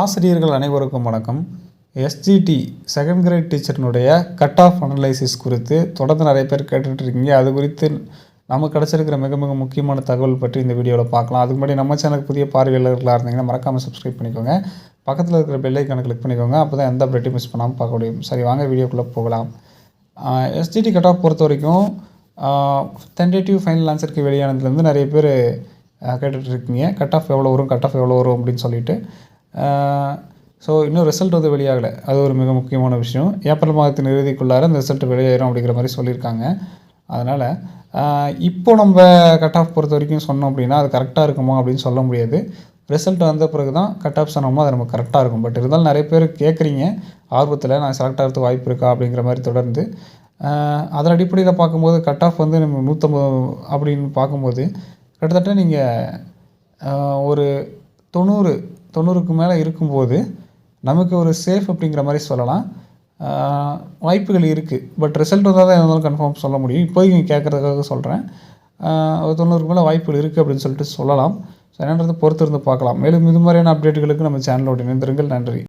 ஆசிரியர்கள் அனைவருக்கும் வணக்கம். எஸ்ஜிடி செகண்ட் கிரேட் டீச்சர்னுடைய கட் ஆஃப் அனலைசிஸ் குறித்து தொடர்ந்து நிறைய பேர் கேட்டுட்ருக்கீங்க. அது குறித்து நமக்கு கிடச்சிருக்கிற மிக மிக முக்கியமான தகவல் பற்றி இந்த வீடியோவில் பார்க்கலாம். அதுக்கு முன்னாடி நம்ம சேனலுக்கு புதிய பார்வையாளர்களாக இருந்தீங்கன்னா மறக்காமல் சப்ஸ்கிரைப் பண்ணிக்கோங்க. பக்கத்தில் இருக்கிற பெல்லைக்கான கிளிக் பண்ணிக்கோங்க. அப்போ தான் எந்த அப்டேட்டும் மிஸ் பண்ணாமல் பார்க்க முடியும். சரி வாங்க வீடியோக்குள்ளே போகலாம். எஸ்ஜிடி கட் ஆஃப் பொறுத்த வரைக்கும் டென்டேட்டிவ் ஃபைனல் ஆன்சருக்கு வெளியானதுலேருந்து நிறைய பேர் கேட்டுட்ருக்கீங்க. கட் ஆஃப் எவ்வளோ வரும் கட் ஆஃப் எவ்வளோ வரும் அப்படின்னு சொல்லிட்டு. ஸோ இன்னும் ரிசல்ட் வந்து வெளியாகலை. அது ஒரு மிக முக்கியமான விஷயம். ஏப்ரல் மாதத்தின் இறுதிக்குள்ளார அந்த ரிசல்ட் வெளியாயிரும் அப்படிங்கிற மாதிரி சொல்லியிருக்காங்க. அதனால் இப்போ நம்ம கட் ஆஃப் பொறுத்த வரைக்கும் சொன்னோம் அப்படின்னா அது கரெக்டாக இருக்குமா அப்படின்னு சொல்ல முடியாது. ரிசல்ட் வந்த பிறகு தான் கட் ஆஃப் சொன்னோமோ அது நமக்கு கரெக்டாக இருக்கும். பட் இருந்தாலும் நிறைய பேர் கேட்குறீங்க ஆர்வத்தில் நான் செலக்ட் ஆகிறதுக்கு வாய்ப்பு இருக்கா அப்படிங்கிற மாதிரி தொடர்ந்து. அதன் அடிப்படையில் பார்க்கும்போது கட் ஆஃப் வந்து நம்ம நூற்றம்பது அப்படின்னு பார்க்கும்போது கிட்டத்தட்ட நீங்கள் ஒரு தொண்ணூறு தொண்ணூறுக்கு மேலே இருக்கும்போது நமக்கு ஒரு சேஃப் அப்படிங்கிற மாதிரி சொல்லலாம். வாய்ப்புகள் இருக்குது பட் ரிசல்ட் வந்தால் தான் இருந்தாலும் கன்ஃபார்ம் சொல்ல முடியும். இப்போதைக்கு நீங்கள் கேட்குறதுக்காக சொல்கிறேன் ஒரு தொண்ணூறுக்கு மேலே வாய்ப்புகள் இருக்குது அப்படின்னு சொல்லிட்டு சொல்லலாம். ஸோ என்னன்றது பொறுத்திருந்து பார்க்கலாம். மேலும் இது மாதிரியான அப்டேட்டுகளுக்கு நம்ம சேனலோட இணைந்திருங்கள். நன்றி.